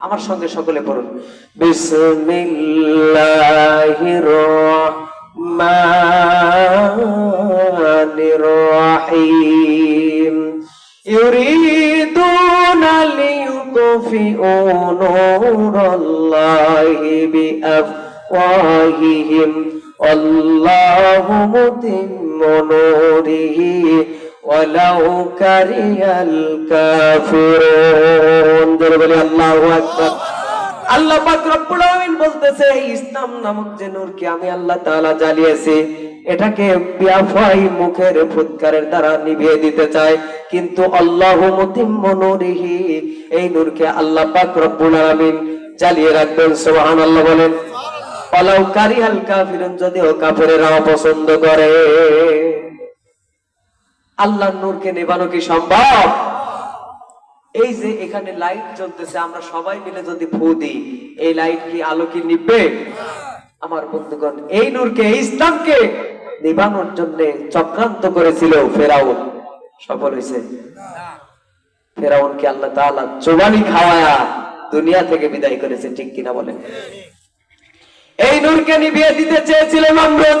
আমার সঙ্গে সকলে পড়ুন। বিসমিল্লাহির রহমানির রহিম। ইউরিদুনা লিইউকফিউ বিআফওয়াহিহিম। আল্লাহু মুতিম্মু ولو كره الكافرون জোরে বলি আল্লাহু আকবার আল্লাহ পাক রব্বুল আলামিন বলতেছে এই ইসলাম নামক যে নূরকে আমি আল্লাহ তাআলা জ্বালিয়েছি এটাকে বিয়াফাই মুখের ফুৎকারের দ্বারা নিভিয়ে দিতে চায় কিন্তু আল্লাহু মুতিম্ম নূরিহি এই নূরকে আল্লাহ পাক রব্বুল আলামিন জ্বালিয়ে রাখবেন সুবহানাল্লাহ বলেন ওয়ালাউ কারিহাল কাফিরুন যদিও কাফেরেরা অপছন্দ করে আল্লাহর নূরকে নেবানো কি সম্ভব? এই যে এখানে লাইট জ্বলতেছে, আমরা সবাই মিলে যদি ফু দিই, এই লাইট কি আলো কি নিবে? আমার বন্ধুগণ, এই নূরকে, এই ইসলামকে নিবানোর জন্য চক্রান্ত করেছিল ফেরাউন। সফল হয়েছে। ফেরাউনকে আল্লাহ তাআলা জোবানি খাওয়ায়া দুনিয়া থেকে বিদায় করেছে, ঠিক কিনা বলেন? এই নূরকে নিভিয়ে দিতে চেয়েছিল নমরুদ।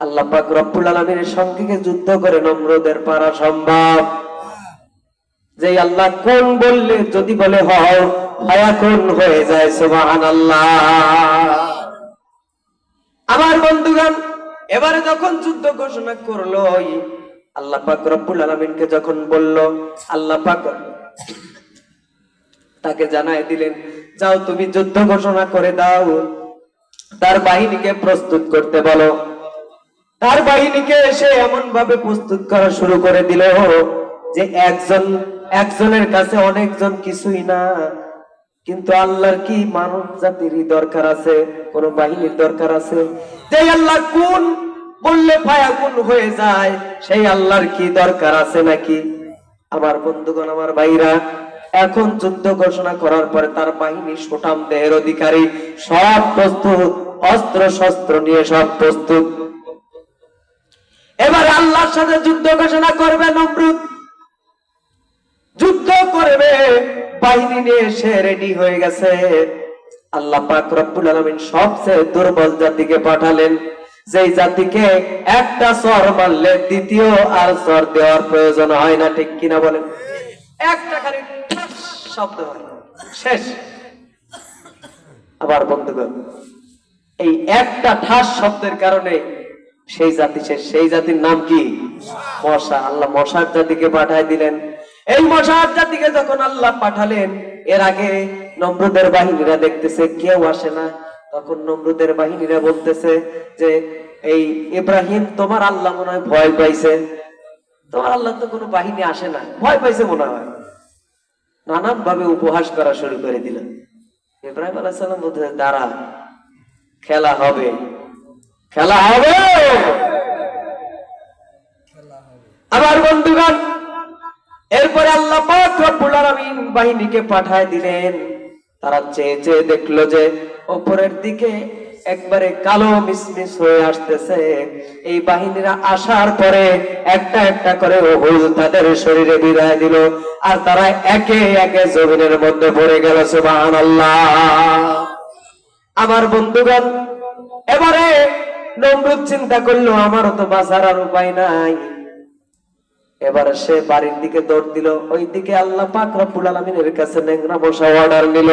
আল্লাহ পাক রব্বুল আলামিনের সঙ্গে যুদ্ধ করে নম্রদের পারা সম্ভব। যে আল্লাহ কোন বললে, যদি বলে হয়া যায়, সুবহানাল্লাহ। আমার বন্ধুগণ, এবারে যখন যুদ্ধ ঘোষণা করল আল্লাহ পাক রব্বুল আলামিনকে যখন বলল, আল্লাহ পাক তাকে জানাই দিলেন, যাও তুমি যুদ্ধ ঘোষণা করে দাও। তার বাহিনীকে প্রস্তুত করতে বলো। তার বাহিনীকে এসে এমন ভাবে প্রস্তুত করা শুরু করে দিল যে একজন, একজনের কাছে অনেকজন কিছুই না। কিন্তু আল্লাহর কি মানব জাতিরই দরকার আছে? কোন বাহিনীর দরকার আছে? যে আল্লাহ কোন বললে ফায়া হয়ে যায়, সেই আল্লাহর কি দরকার আছে নাকি? আমার বন্ধুগণ, আমার ভাইরা, এখন যুদ্ধ ঘোষণা করার পরে তার বাহিনী সুঠাম দেহের অধিকারী সব প্রস্তুত অস্ত্র শস্ত্র নিয়ে সব প্রস্তুত। এবার আল্লাহর সাথে যুদ্ধ ঘোষণা করবে নমরুদ। যুদ্ধ করবে, বাহিনী নিয়ে সে রেডি হয়ে গেছে। আল্লাহ পাক রব্বুল আলামিন সবচেয়ে দুর্বল জাতিকে পাঠালেন। যেই জাতিকে একটা সর মারলে দ্বিতীয় আর সর দেওয়ার প্রয়োজন হয় না, ঠিক কিনা বলেন? একটা খালি শব্দ শেষ। আবার বন্ধুগণ, এই একটা ঠাস শব্দের কারণে সেই জাতি শেষ সেই জাতির নাম কি? মশা। আল্লাহ মশার জাতিকে পাঠায় দিলেন। এই মশার জাতিকে যখন আল্লাহ পাঠালেন, এর আগে নম্রদের বাহিনীরা দেখতেছে, কেউ আসে না। তখন নম্রদের বাহিনীরা বলতেছে যে, এই ইব্রাহিম, তোমার আল্লাহ মনে হয় ভয় পাইছে। তোমার আল্লাহ তো কোনো বাহিনী আসে না। ভয় পাইছে মনে হয়। নানান ভাবে উপহাস করা শুরু করে দিলেন। ইব্রাহিম আলাহ সাল্লাম বলতে দাঁড়া, খেলা হবে। খেলা হবে। আবার বন্ধুগণ, এরপরে আল্লাহ বাহিনীকে পাঠায় দিলেন। তারা চেয়ে চেয়ে দেখল যে উপরের দিকে একবারে কালো মিসমিস হয়ে আসতেছে। এই বাহিনীরা আসার পরে একটা একটা করে ওহুল তাদের শরীরে বিদায় দিল আর তারা একে একে জমিনের মধ্যে পড়ে গেল, সুবহানাল্লাহ। আমার বন্ধুগণ, এবারে নমরুদ চিন্তা করল, আমারও তো বাঁচার আর উপায় নাই। এবারে সে বাড়ির দিকে দৌড় দিল। ওই দিকে আল্লাহ পাক রব্বুল আলামিনের কাছে নেংরা মশা অর্ডার নিল।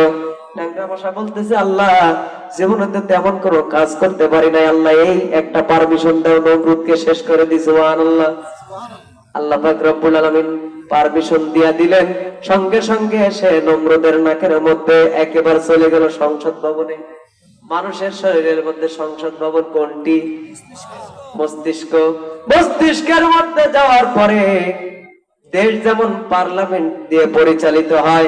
সঙ্গে সঙ্গে সে নমরুদের নাকের মধ্যে একেবারে চলে গেল সংসদ ভবনে। মানুষের শরীরের মধ্যে সংসদ ভবন কোনটি? মস্তিষ্ক। মস্তিষ্কের মধ্যে যাওয়ার পরে দেশ যেমন পার্লামেন্ট দিয়ে পরিচালিত হয়,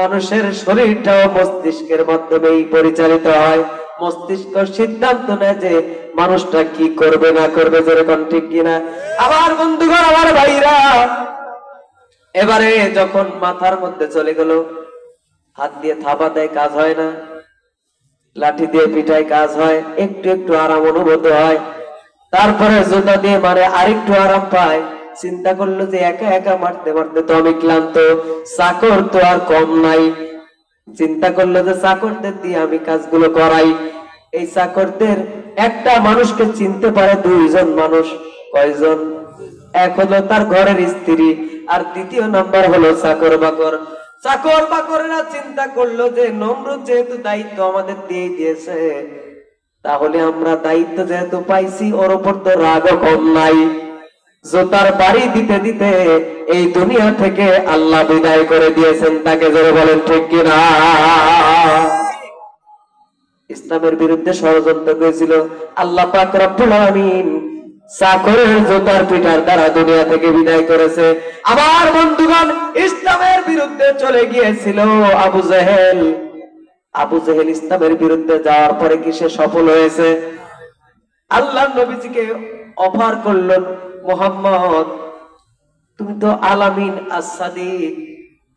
মানুষের শরীরটাও মস্তিষ্কের মাধ্যমেই পরিচালিত হয়। মস্তিষ্ক সিদ্ধান্ত নেয় যে মানুষটা কি করবে, না করবে, যেরকম ঠিক কিনা। আমার বন্ধুগণ, আমার ভাইরা, এবারে যখন মাথার মধ্যে চলে গেল, হাত দিয়ে থাবা দেয়, কাজ হয় না। লাঠি দিয়ে পিঠায় কাজ হয়, একটু একটু আরাম অনুভূত হয়। তারপরে জুতা দিয়ে মারে, আরেকটু আরাম পায়। চিন্তা করল যে একা একা মারতে মারতে তো আমি ক্লান্ত, চাকর তো আর কম নাই। চিন্তা করল যে চাকরদের দিয়ে আমি কাজগুলো করাই। এই চাকরদের একটা মানুষকে চিনতে পারে দুইজন মানুষ, কয়জন? এক হলো তার ঘরের স্ত্রী, আর দ্বিতীয় নাম্বার হলো চাকর বাকর। চাকর বাকরেরা চিন্তা করল যে নমরুদ যেহেতু দায়িত্ব আমাদের দিয়ে দিয়েছে, তাহলে আমরা দায়িত্ব যেহেতু পাইছি, ওর উপর তো রাগও কম নাই। জোতার বাড়ি দিতে দিতে এই দুনিয়া থেকে আল্লাহ বিদায় করে দিয়েছেন, তাকে জোরে বলেন, ঠিক কিনা? ইসলামের বিরুদ্ধে ষড়যন্ত্র করেছিল। আল্লাহ পাক রব্বুল আলামিন চাকরের জোতার পিঠার দ্বারা দুনিয়া থেকে বিদায় করেছে। আমার বন্ধুগণ, ইসলামের বিরুদ্ধে চলে গিয়েছিল আবু জেহেল। আবু জেহেল ইসলামের বিরুদ্ধে যাওয়ার পরে কি সে সফল হয়েছে? আল্লাহ নবীজিকে অফার মোহাম্মদ, তুমি তো আলামিন আসাদিক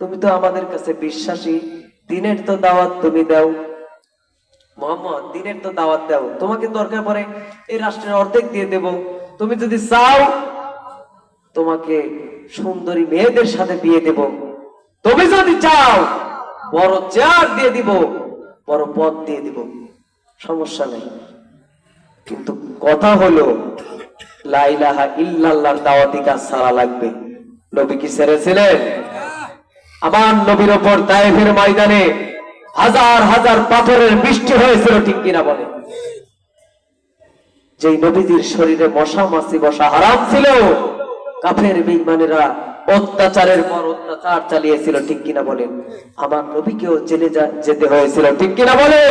তুমি তো আমাদের কাছে বিশ্বাসী, দিনের তো দাওয়াত তুমি দাও। মোহাম্মদ, দিনের তো দাওয়াত দাও, তোমাকে দরকার পড়ে এই রাষ্ট্রের অর্ধেক দিয়ে দেব। তুমি যদি চাও, তোমাকে সুন্দরী মেয়েদের সাথে বিয়ে দেব। তুমি যদি চাও, বড় চেয়ার দিয়ে দিব, বড় পদ দিয়ে দিব। সমস্যা নেই। কিন্তু কথা হলো লাইলাহা ইল্লাল্লাহর দাওয়াতি কাজ সারা লাগবে। নবী কি ছেড়েছিলেন আমার নবীর ওপর তায়েফের ময়দানে হাজার হাজার পাথরের বৃষ্টি হয়েছিল, ঠিক কিনা বলে যেই নবীজির শরীরে মশা, মাছি, বসা হারাম ছিল, কাফের বেঈমানেরা অত্যাচারের পর অত্যাচার চালিয়েছিল, ঠিক কিনা বলেন? আমার নবীকেও জেলে যেতে হয়েছিল, ঠিক কিনা বলে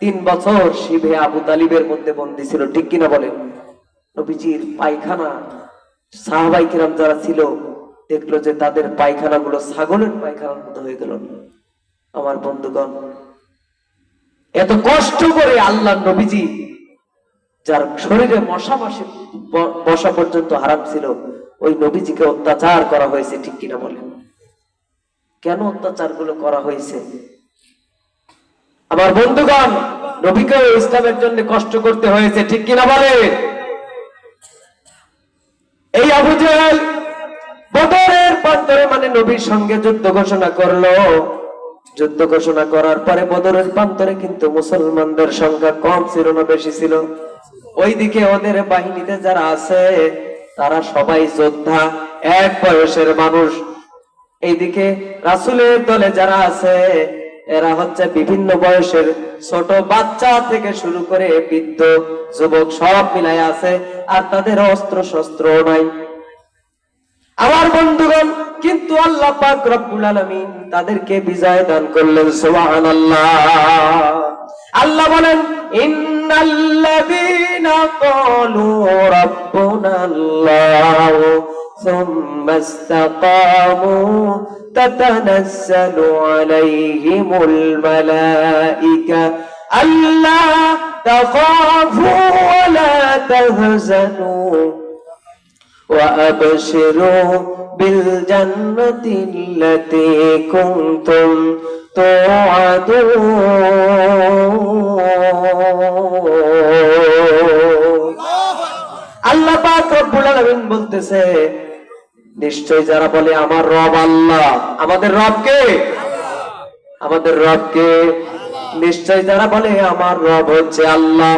তিন বছর শিবে আবু তালিবের মধ্যে বন্দী ছিল, ঠিক কিনা বলেন? নবীজির পায়খানা, সাহাবাই কিরাম যারা ছিল, দেখল যে তাদের পায়খানা গুলো ছাগলের পায়খানার মতো হয়ে গেল। আমার বন্ধুগণ, এত কষ্ট করে আল্লাহ নবীজি যার শরীরে মশা মাসে বসা পর্যন্ত হারাম ছিল, ওই নবীজিকে অত্যাচার করা হয়েছে, ঠিক কিনা বলেন? কেন অত্যাচারগুলো করা হয়েছে? আমার বন্ধুগণ নবীকে ইসলামের জন্য কষ্ট করতে হয়েছে, ঠিক কিনা বলে এই আবু মানে নবীর সঙ্গে যুদ্ধ ঘোষণা করল। যুদ্ধ ঘোষণা করার পরে বদরের প্রান্তরে কিন্তু মুসলমানদের সংখ্যা কম ছিল না, বেশি ছিল। ওইদিকে ওদের বাহিনীতে যারা আছে, তারা সবাই যোদ্ধা, এক বয়সের মানুষ। এইদিকে রাসুলের দলে যারা আছে, এরা হচ্ছে বিভিন্ন বয়সের ছোট বাচ্চা থেকে শুরু করে বৃদ্ধ যুবক, সব মিলাই আছে, আর তাদের অস্ত্র শস্ত্র নাই। আমার বন্ধুগণ, কিন্তু আল্লাহ পাক রব্বুল আলামিন তাদেরকে বিজয় দান করলেন, সুবহানাল্লাহ। আল্লাহ বলেন إن الذين قالوا ربنا الله ثم استقاموا تتنزل عليهم الملائكة ألا تخافوا ولا تهزنوا وأبشروا بالجنة التي كنتم আল্লাহ পাক বলতেছে, নিশ্চয় যারা বলে আমার রব আল্লাহ, আমাদের রব কে? আমাদের রব কে? নিশ্চয় যারা বলে আমার রব হচ্ছে আল্লাহ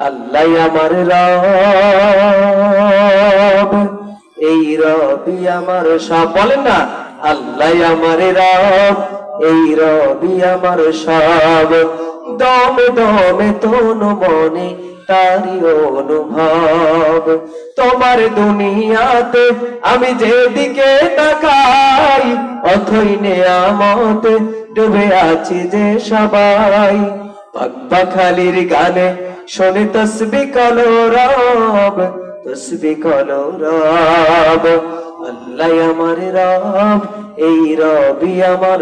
আল্লাহ আমার রব। এই রবি আমার সব, বলেন না আল্লাহ আমার রব। এই রবি আমার সব। দমে দমে তনু মনে তারি অনুভব। তোমার দুনিয়াতে আমি যেদিকে তাকাই, অথই নেয়ামতে ডুবে আছি যে সবাই। পাখালির গানে শোনে তসবি কলো রব তসবি কলো রব আল্লাহ আমার রব, এই রবি আমার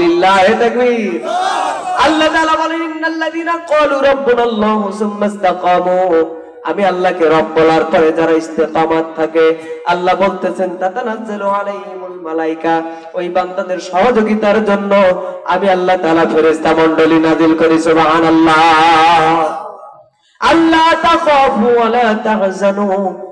লিল্লাহে তাকবীর। আল্লাহ তাআলা বলেন ক্বালু সুম্মা ইসতাকামু। আমি আল্লাহকে রব বলার পরে যারা ইস্তেকামাত থাকে, আল্লাহ বলতেছেন, তাতানাজ্জালু আলাইহিমুল মালাইকা। ওই বান্দাদের সহযোগিতার জন্য আমি আল্লাহ তাআলা ফেরেশতা মণ্ডলী নাজিল করি, সুবহানাল্লাহ। আল্লাহ তাখাফু ওয়া লা তাহজানু।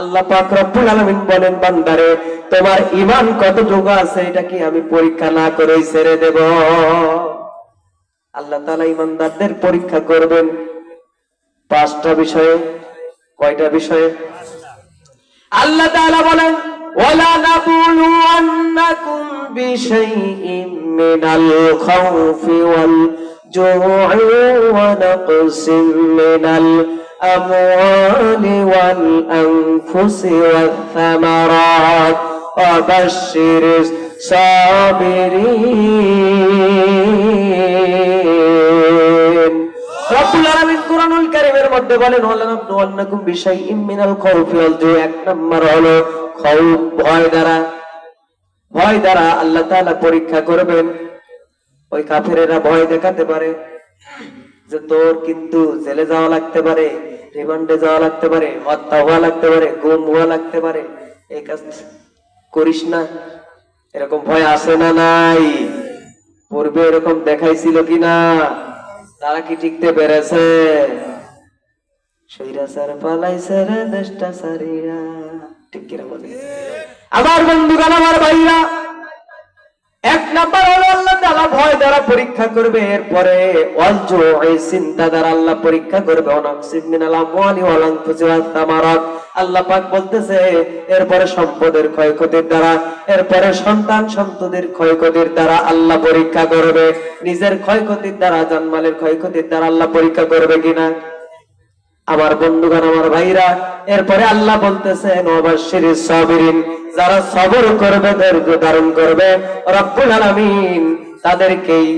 আল্লাহ পাক রব্বুল আলামিন বলেন, বান্দারে, তোমার ঈমান কতটুকু আছে এটা কি আমি পরীক্ষা না করেই ছেড়ে দেব? আল্লাহ তাআলা ঈমানদারদের পরীক্ষা করবেন। পাঁচটা বিষয়ে, কয়টা বিষয়ে? আল্লাহ তাআলা বলেন, ওয়ালা নাবুলুওয়ান্নাকুম বিশাইইম মিনাল খাউফি ওয়াল জু'i ওয়া নাকসিম মিনাল ওয়াথ থামারাত ওয়া বাশশিরিস সাবিরিন রব্বুল আলামিন কোরআনুল কারীমের মধ্যে বলেন ওয়ালানাবলুওয়ান্নাকুম বিশাইইম মিনাল খাউফি ওয়াল জুই। এক নাম্বার হলো খাউফ, ভয় দ্বারা। ভয় দ্বারা আল্লাহ তাআলা পরীক্ষা করবেন। ওই কাফেরেরা ভয় দেখাতে পারে। যে তোর কিন্তু জেলে যাওয়া লাগতে পারে, রিমান্ডে যাওয়া লাগতে পারে, হত্যা হওয়া লাগতে পারে, গুম হওয়া লাগতে পারে এই কাজ করিস না। এরকম ভয় আসে না নাই? পূর্বে এরকম দেখাইছিল কিনা তারা কি টিকতে পেরেছে? পালাইছে আমার বন্ধুগণ, আমার ভাইরা, এক নাম্বার হলো আল্লাহ ভয় দ্বারা পরীক্ষা করবে, এরপরে চিন্তা দ্বারা আল্লাহ পরীক্ষা করবে। আল্লাহ পাক বলতেছে, এরপরে সম্পদের ক্ষয়ক্ষতির দ্বারা, এরপরে সন্তান সন্ততির ক্ষয়ক্ষতির দ্বারা আল্লাহ পরীক্ষা করবে। নিজের ক্ষয়ক্ষতির দ্বারা, জানমালের ক্ষয়ক্ষতির দ্বারা আল্লাহ পরীক্ষা করবে কিনা? আমার বন্ধুগণ, আমার ভাইরা, এরপরে আল্লাহ বলতেছেন অবশ্যই সাবিরিন, যারা সবর করবে, ধৈর্য ধারণ করবে। রব্বুল আলামিন তাদেরকেই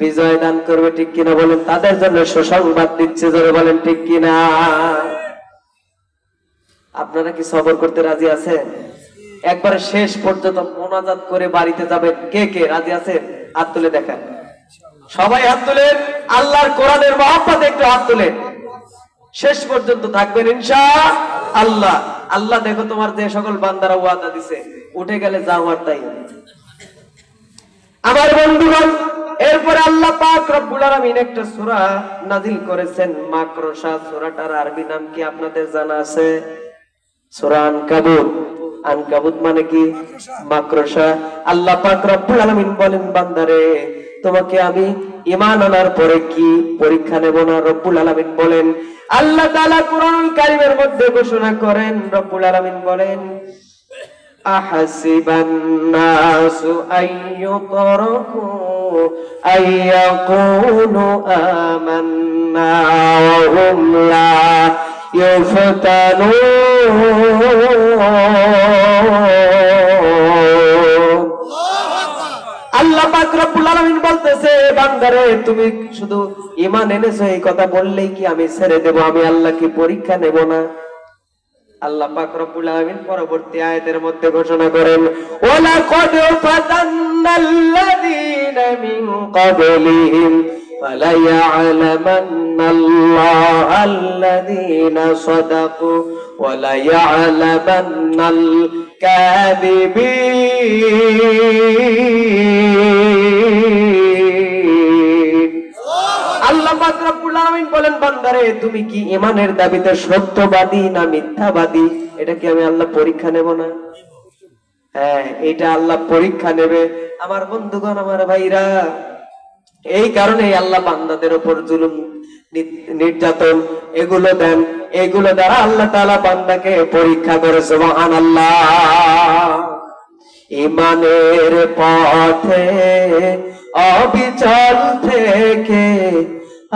বিজয় দান করবে ঠিক কিনা বলেন? তাদের জন্য সুসংবাদ দিচ্ছে, জোরে বলেন ঠিক কিনা? আপনারা কি সবর করতে রাজি আছেন? একবারে শেষ পর্যন্ত মোনাজাত করে বাড়িতে যাবেন। কে কে রাজি আছেন? হাত তুলে দেখেন। সবাই হাত তুলেন, আল্লাহর কোরআনের মহব্বত একটু হাত তুলেন। শেষ পর্যন্ত থাকবেন ইনশা আল্লাহ। আল্লাহ দেখো তোমার যে সকল বান্দারা ওয়াদা দিছে, উঠে গেলে যাওয়ার তাই আমার বন্ধুগণ, এরপরে আল্লাহ পাক রব্বুল আলামিন একটা সূরা নাজিল করেছেন। মাকরসা সূরাটার আরবি নাম কি আপনাদের জানা আছে? সূরা আনকাবুত। আনকাবুত মানে কি? মাকরসা আল্লাহ পাক রব্বুল আলামিন বলেন, বান্দারে, তোমাকে আমি ঈমান আনার পরে কি পরীক্ষা নেব না? রব্বুল আলামিন বলেন, আল্লাহ তাআলা কোরআনুল কারীমের মধ্যে ঘোষণা করেন। রব্বুল আলামিন বলেন أحسب الناس أن يتركوا أن يقولوا آمنا وهم لا يفتنون আল্লাহ পাক রব্বুল আলামিন বলতেছে বান্দারে তুমি শুধু ঈমান এনেছো এই কথা বললেই কি আমি ছেড়ে দেব আমি আল্লাহ কি পরীক্ষা নেব না আল্লাহ পাক রব্বুল আলামিন পরবর্তী আয়াতের মধ্যে ঘোষণা করেন ওয়ালা কদ ফাতান্নাল্লাযীনা মিন ক্বাবলিহিম فليعلمن الله الذين صدقوا وليعلمن الكاذبين বলেন, বান্দারে, তুমি কি ঈমানের দাবিতে সত্যবাদী না মিথ্যাবাদী? এটা কি আমি আল্লাহ পরীক্ষা নেব না? হ্যাঁ এটা আল্লাহ পরীক্ষা নেবে। আমার বন্ধুগণ, আমার ভাইরা, এই কারণে আল্লাহ বান্দাদের জুলুম নির্যাতন, এগুলো দেন। এগুলো দ্বারা আল্লাহ তাআলা বান্দাকে পরীক্ষা করে, সুবহানাল্লাহ। ইমানের পথে, অবিচল থেকে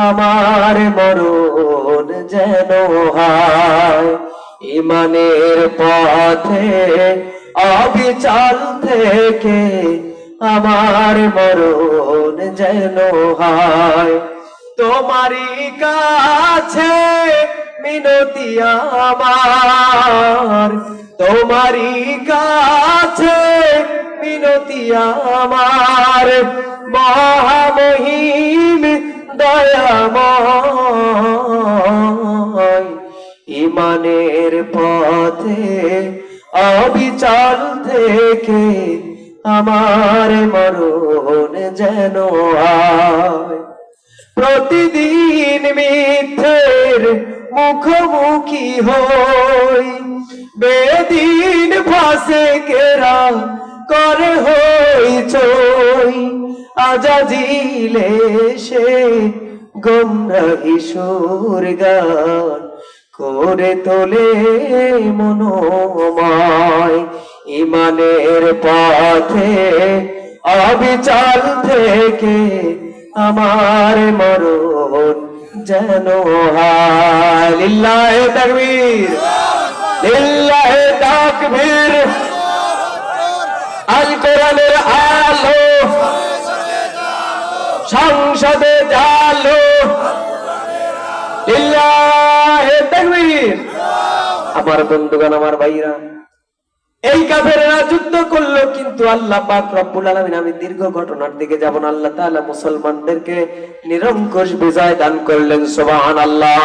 আমার মরণ যেন হয়। ইমানের পথে, অবিচল থেকে আমার মরণ যেন হয়। তোমারই কাছে মিনতি আমার। তোমারই কাছে মিনতি আমার। মহামহিম ইমানের পথে অবিচাল থেকে আমার মরণ যেন প্রতিদিন মিথ্যের মুখোমুখি হই। বেদিন ফাঁসে কেরা করে হই আজাজিলে সে গমরাহি সুর গান করে তোলে মনোময়। ইমানের পথে অবিচাল থেকে আমার মরণ যেন লিল্লাহে তাকবীর লিল্লাহে তাকবীর। আল কোরআনের আলো সংসদে জালো। আমার বন্ধুগণ, আমার ভাইরা, এই কাফেরেরা যুদ্ধ করল, কিন্তু আল্লাহ পাক রব্বুল আলামিন, আমি দীর্ঘ ঘটনার দিকে যাব না। আল্লাহ তাআলা মুসলমানদেরকে নিরঙ্কুশ বিজয় দান করলেন, সুবহানাল্লাহ।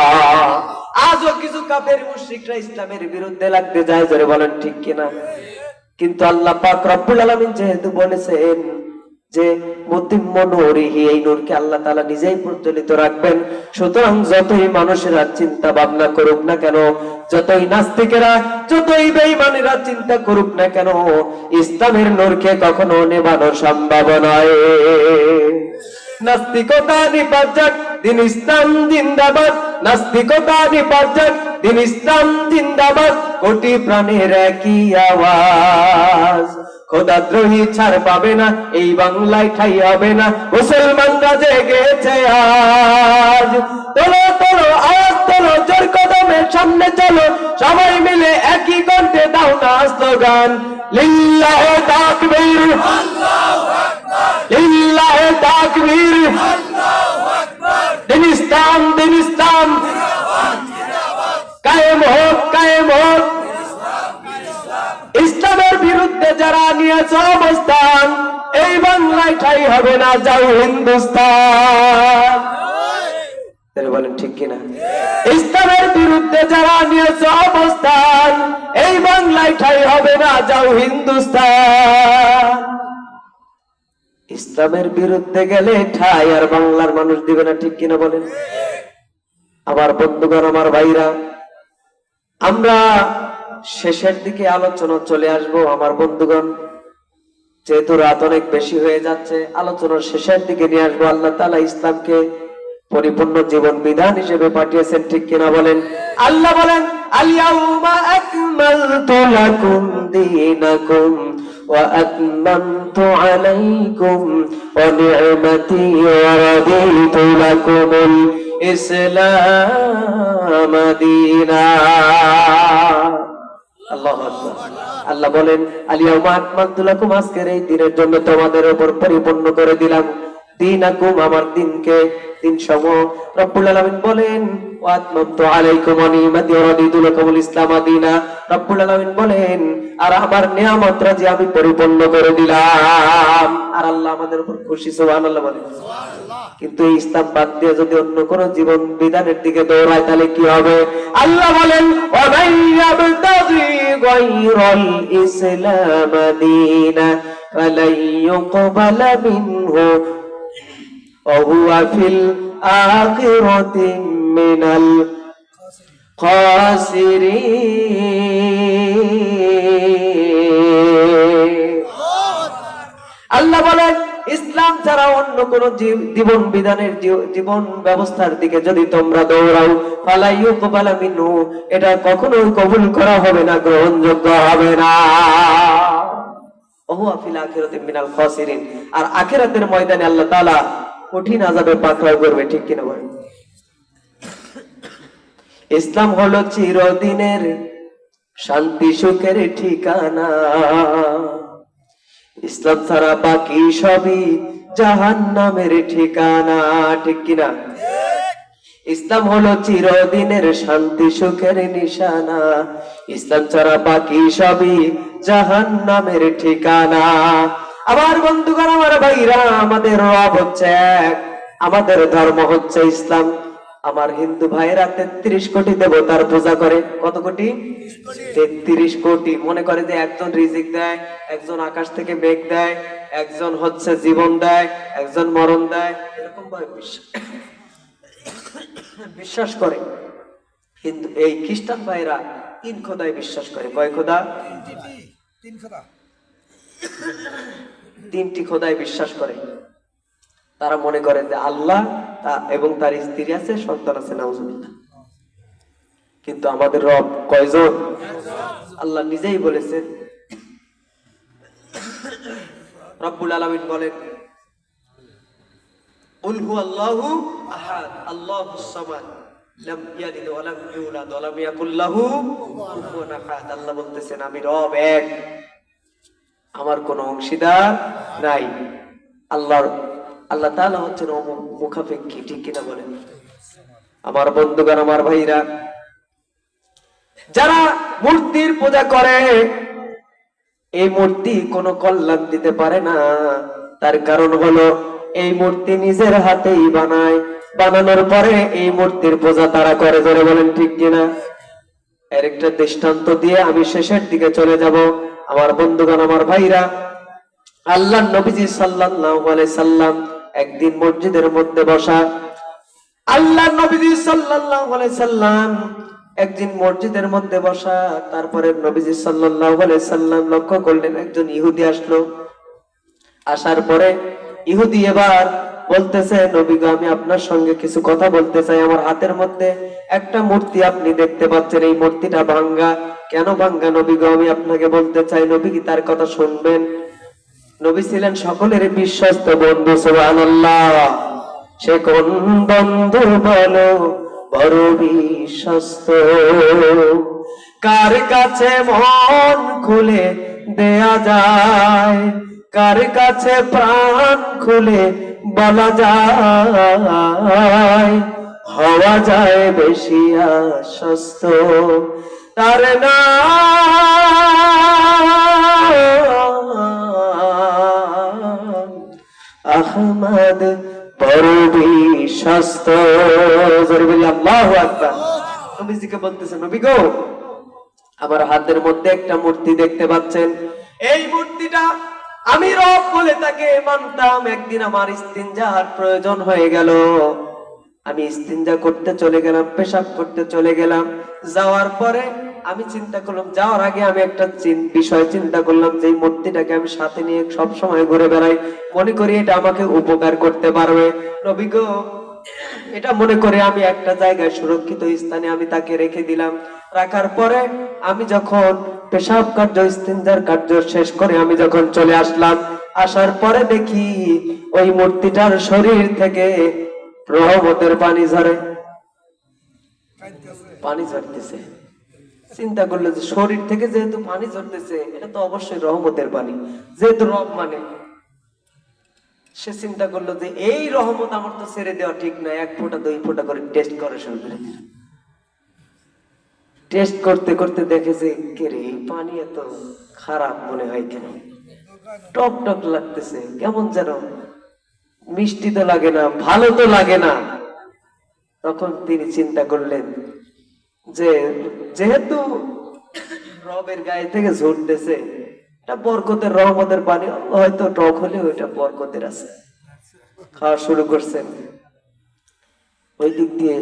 আজও কিছু কাফের মুশরিকরা ইসলামের বিরুদ্ধে লাগতে যায়, জোরে বলেন ঠিক কিনা? কিন্তু আল্লাহ পাক রব্বুল আলামিন যেহেতু বলেছেন যে এই নূরকে আল্লাহ তাআলা নিজেই প্রজ্বলিত রাখবেন। সুতরাং যতই মানুষেরা চিন্তা ভাবনা করুক না কেন, যতই নাস্তিকেরা, যতই বেঈমানেরা চিন্তা করুক না কেন, ইসলামের নূরকে কখনো নেবানো সম্ভব নয়। নাস্তিকতা জিন্দাবাদ। কোটি প্রাণের একই আওয়াজ। খোদাদ্রোহী ছাড় পাবে না, এই বাংলায় ঠাই হবে না। মুসলমানরা জেগেছে আজ। তোলো তোলো, আওয়াজ তোলো, জোর কদমের সামনে চলো। সবাই মিলে একই কণ্ঠে দাও না স্লোগান। লিল্লাহে তাকবীর। লিল্লাহে তাকবীর। দিন ইসলাম দিন ইসলাম। হবে না যাও হিন্দুস্তান। বলেন ঠিক কিনা? ইসলামের বিরুদ্ধে যারা নিয়েছে অবস্থান, এই বাংলায় ঠাই হবে না যাও হিন্দুস্তান। ইসলামের বিরুদ্ধে গেলে ঠাই আর বাংলার মানুষ দিবে না, ঠিক কিনা বলেন? আমার বন্ধুগণ, আমার ভাইরা, আমরা শেষের দিকে আলোচনা চলে আসব। আমার বন্ধুগণ যেহেতু রাত অনেক বেশি হয়ে যাচ্ছে, আলোচনার শেষের দিকে নিয়ে আসব আল্লাহ তালা ইসলামকে পরিপূর্ণ জীবন বিধান হিসেবে পাঠিয়েছেন, ঠিক কিনা বলেন আল্লাহ বলেন আলিয়াউমা ইসলাম। আল্লাহ বলেন আজকের এই দিনের জন্য তোমাদের ওপর পরিপূর্ণ করে দিলাম। দিন আকুম আমার দিনকে দিন। সম রব্বুল বলেন কিন্তু ইসলাম বাদ দিয়ে যদি অন্য কোন জীবন বিধানের দিকে দৌড়ায় তাহলে কি হবে? আল্লাহ বলেন خير الإسلام دينا فلن يقبل منه وهو في الآخرة من الخاسرين الله بلد ইসলাম ছাড়া অন্য কোন জীবন বিধানের জীবন ব্যবস্থার দিকে যদি তোমরা দৌড়াও ফালাইও কপালা মিনু এটা কখনোই কবুল করা হবে না, গ্রহণযোগ্য হবে না। ইসলাম হলো চিরদিনের শান্তি সুখের ঠিকানা। ইসলাম ছাড়া বাকি সবই জাহান নামের ঠিকানা, ঠিক কিনা? ইসলাম হলো চিরদিনের শান্তি, সুখের নিশানা। ইসলাম ছাড়া বাকি সবই জাহান নামের ঠিকানা। আমার বন্ধুগণ, আমার ভাইরা, আমাদের রব হচ্ছে এক। আমাদের ধর্ম হচ্ছে ইসলাম। আমার হিন্দু ভাইরা তেত্রিশ কোটি দেবতার পূজা করে। কত কোটি? তেত্রিশ কোটি। মনে করে যে একজন রিজিক দেয় একজন আকাশ থেকে মেঘ দেয় একজন হচ্ছে জীবন দেয় একজন মরণ দেয়। এরকম ভাবে বিশ্বাস করে। কিন্তু এই খ্রিস্টান ভাইরা তিন খোদায় বিশ্বাস করে। কয় খোদা? তিন কথা তিনটি খোদায় বিশ্বাস করে। তারা মনে করে যে আল্লাহ এবং তার স্ত্রী আছে, সন্তান আছে, নাউজুবিল্লাহ। কিন্তু আমাদের রব কয়জন? আল্লাহ নিজেই বলেছেন। রব্বুল আলমিন বলেন বলতেছেন, আমি রব এক। আমার কোন অংশীদার নাই। আল্লাহর আল্লাহ তাআলা হচ্ছেন মুখাপেক্ষী, ঠিক কিনা বলেন? আমার বন্ধুগণ, আমার ভাইরা, যারা মূর্তির পূজা করে, এই মূর্তি কোনো কল্যাণ দিতে পারে না। তার কারণ হলো, এই মূর্তি নিজের হাতেই বানায়। বানানোর পরে এই মূর্তির পূজা তারা করে ধরে বলেন ঠিক কিনা? এর একটা দৃষ্টান্ত দিয়ে আমি শেষের দিকে চলে যাব। আমার বন্ধুগণ, আমার ভাইরা আল্লাহ নবীজি আলাইহি সাল্লাম একদিন মসজিদের মধ্যে বসা। আল্লাহ নবীজি সাল্লাল্লাহু সাল্লাম একদিন মসজিদের মধ্যে বসা, তারপরে নবীজি সাল্লাল্লাহু সাল্লাম লক্ষ্য করলেন একজন ইহুদি আসলো। আসার পরে ইহুদি এবার বলতেছে নবী আমি আপনার সঙ্গে কিছু কথা বলতে চাই। আমার হাতের মধ্যে একটা মূর্তি আপনি দেখতে পাচ্ছেন। এই মূর্তিটা ভাঙ্গা। কেন ভাঙ্গা নবী আমি আপনাকে বলতে চাই নবী কি তার কথা শুনবেন। নবী ছিলেন সকলের বিশ্বস্ত বন্ধু, সুবহানাল্লাহ। সে কোন বন্ধু বলো, বড় বিশ্বস্ত। কার কাছে মন খুলে দেয়া যায়, কার কাছে প্রাণ খুলে বলা যায়। হওয়া যায় বেশি আশ্বস্ত। তার নাম আহমদ আমার হাতের মধ্যে একটা মূর্তি দেখতে পাচ্ছেন। এই মূর্তিটা আমি রব বলে তাকে মানতাম। একদিন আমার ইস্তিনজার প্রয়োজন হয়ে গেল। আমি ইস্তিনজা করতে চলে গেলাম, পেশাব করতে চলে গেলাম। যাওয়ার পরে আমি চিন্তা করলাম, যাওয়ার আগে আমি একটা বিষয় চিন্তা করলাম যে মূর্তিটাকে আমি সাথে নিয়ে সব সময় ঘুরে বেড়াই। মনে করি এটা আমাকে উপকার করতে পারবে। নবী গো, এটা মনে করে আমি একটা জায়গায় সুরক্ষিত স্থানে আমি তাকে রেখে দিলাম। রাখার পরে আমি যখন পেশাব কার্য, ইস্তিনজার কার্য শেষ করে আমি যখন চলে আসলাম, আসার পরে দেখি ওই মূর্তিটার শরীর থেকে রহমতের পানি ঝরে। পানি ঝরতেছে। চিন্তা করল যে শরীর থেকে যেহেতু পানি ঝরতেছে, এটা তো অবশ্যই রহমতের পানি, যেহেতু রব মানে। সে চিন্তা করল যে এই রহমত আমার তো ছেড়ে দেওয়া ঠিক না, এক ফোঁটা দুই ফোঁটা করে টেস্ট করে শুরু করে টেস্ট করতে করতে দেখে যে, কে রে, এই পানি এত খারাপ মনে হয় কেন? টক টক লাগতেছে, কেমন যেন মিষ্টি তো লাগে না, ভালো তো লাগে না। তখন তিনি চিন্তা করলেন যে যেহেতু রবের গায়ে থেকে ঝরতেছে এটা বরকতের রহমতের পানি হয়তো টক হলেও এটা বরকতের আছে। খাওয়া শুরু করছেন ওই দিক দিয়ে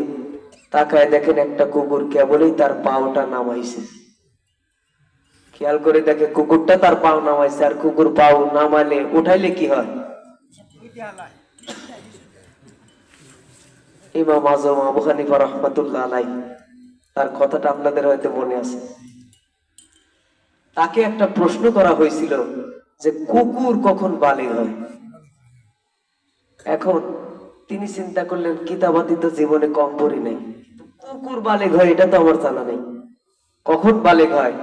তাকায় দেখেন একটা কুকুর কেবলই তার পাওটা নামাইছে। খেয়াল করে দেখে কুকুরটা তার পাও নামাইছে, আর কুকুর পাও নামালে উঠাইলে কি হয়? ইমাম আজম আবু হানিফা রহমাতুল্লাহ আলাই তার কথাটা আপনাদের হয়তো মনে আছে। তাকে একটা প্রশ্ন করা হয়েছিল যে কুকুর কখন বালি হয়? এখন তিনি চিন্তা করলেন কিতাবাতি তো জীবনে কম পড়ি নেই। কুকুর বালেক হয়, এটা তো আমার জানা নেই। কখন বালেক হয়?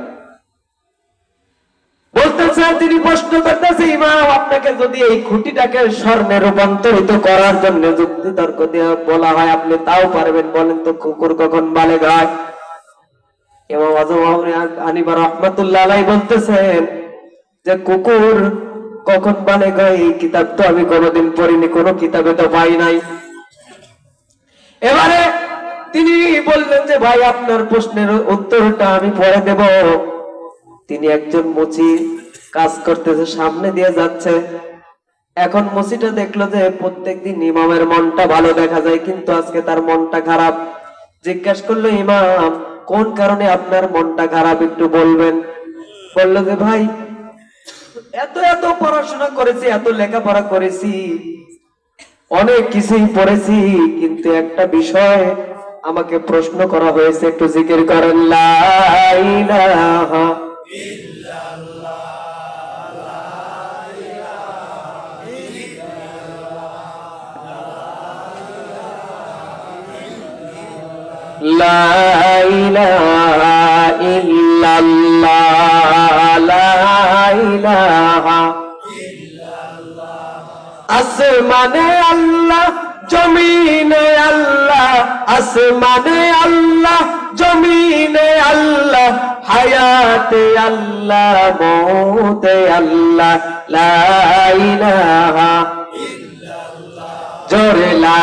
তিনি প্রশ্ন করতেছে, ইমাম, আপনাকে যদি এই খুঁটিটাকে স্বর্ণে রূপান্তরিত করার জন্য যুক্তি তর্ক দিয়ে বলা হয়, আপনি তাও পারবেন বলেন তো, কুকুর কখন হয়? ইমাম আজম আনিবার রহমতুল্লাহ আলাই বলতেছেন যে, কুকুর কখন বালেগ হয়? এই কিতাব তো আমি কোনোদিন পড়িনি, কোনো কিতাবে তো পাই নাই। এবারে তিনি বললেন যে, ভাই, আপনার প্রশ্নের উত্তরটা আমি পরে দেব। তিনি একজন মুচি কাজ করতেছে, সামনে দিয়ে যাচ্ছে। এখন মুচিটা দেখল যে প্রত্যেকদিন ইমামের মনটা ভালো দেখা যায়, কিন্তু আজকে তার মনটা খারাপ। জিজ্ঞাসা করল, ইমাম, কোন কারণে আপনার মনটা খারাপ একটু বলবেন? বলল যে, ভাই, এত এত পড়াশোনা করেছি, এত লেখাপড়া করেছি, অনেক কিছুই পড়েছি, কিন্তু একটা বিষয় আমাকে প্রশ্ন করা হয়েছে, একটু জিকির করেন, লা লা ইলাহা ইল্লাল্লাহ, লা ইলাহা আসমানে আল্লাহ, জমিনে আল্লাহ। আসমানে আল্লাহ, জমিনে আল্লাহ। হায়াতে আল্লাহ, মৌতে আল্লাহ। লা ইলাহা জোরে লা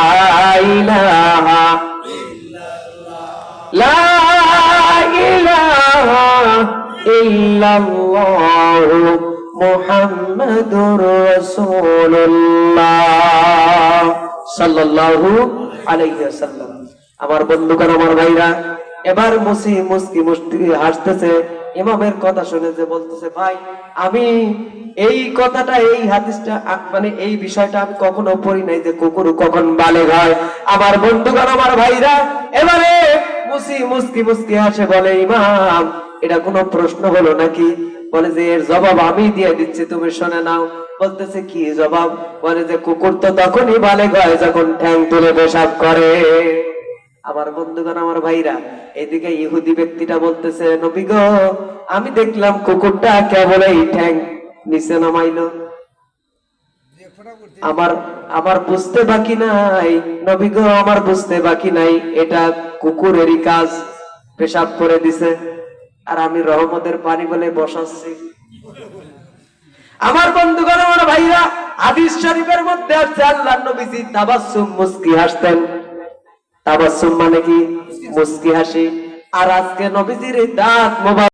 মুহাম্মাদুর রাসূলুল্লাহ সাল্লাল্লাহু আমার বন্ধুগণ, আমার ভাইরা, এবার মুসি মুসকি মুস্তি হাসতেছে, ইমামের কথা শুনে যে বলতেছে, ভাই, আমি এই কথাটা, এই হাদিসটা মানে এই বিষয়টা আমি কখনো পড়ি নাই যে কুকুর কখন বালে হয়। আমার বন্ধুগণ, আমার ভাইরা, এবারে মুসি মুসকি মুসকি হাসে, বলে, ইমাম, এটা কোনো প্রশ্ন হলো নাকি? বলে যে, এর জবাব আমি দিয়ে দিচ্ছি, তুমি শুনে নাও। বলতেছে, কি জবাব? বলে যে, কুকুর তো তখনই বালে হয় যখন ঠ্যাং তুলে পেশাব করে। আমার বন্ধুগণ, আমার ভাইরা, এদিকে ইহুদি ব্যক্তিটা বলতেছে, নবী আমি দেখলাম কুকুরটা কেবল এই ঠ্যাং নিচে নামাইলো। আমার আমার বুঝতে বাকি নাই। নবী গো, আমার বুঝতে বাকি নাই। এটা কুকুরেরই কাজ। পেশাব করে দিছে। আর আমি রহমতের পানি বলে বসাচ্ছি। আমার বন্ধুগণ, আমার ভাইরা, হাদিস শরীফের মধ্যে আছে, আল্লাহ নবীজি তাবাসসুম মুস্কি হাসতেন। তাবাসসুম মানে কি? মুস্কি হাসি। আর আজকে নবীজির দাঁত মোবারক